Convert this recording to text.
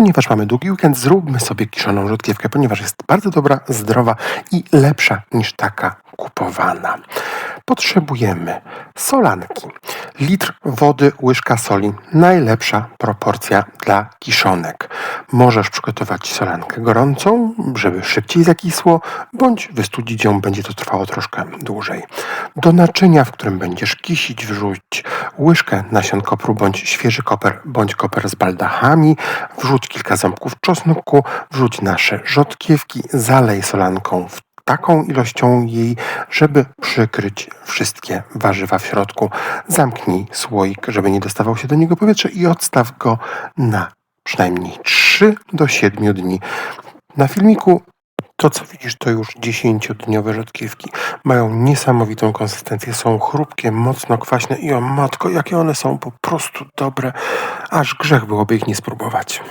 ponieważ mamy długi weekend, zróbmy sobie kiszoną rzodkiewkę, ponieważ jest bardzo dobra, zdrowa i lepsza niż taka kupowana. Potrzebujemy solanki, litr wody, łyżka soli, najlepsza proporcja dla kiszonek. Możesz przygotować solankę gorącą, żeby szybciej zakisło, bądź wystudzić ją, będzie to trwało troszkę dłużej. Do naczynia, w którym będziesz kisić, wrzuć łyżkę nasion kopru, bądź świeży koper, bądź koper z baldachami, wrzuć kilka ząbków czosnku, wrzuć nasze rzodkiewki, zalej solanką w taką ilością jej, żeby przykryć wszystkie warzywa w środku. Zamknij słoik, żeby nie dostawał się do niego powietrze i odstaw go na przynajmniej 3 do 7 dni. Na filmiku to, co widzisz, to już 10-dniowe rzodkiewki. Mają niesamowitą konsystencję, są chrupkie, mocno kwaśne i o matko, jakie one są po prostu dobre, aż grzech byłoby ich nie spróbować.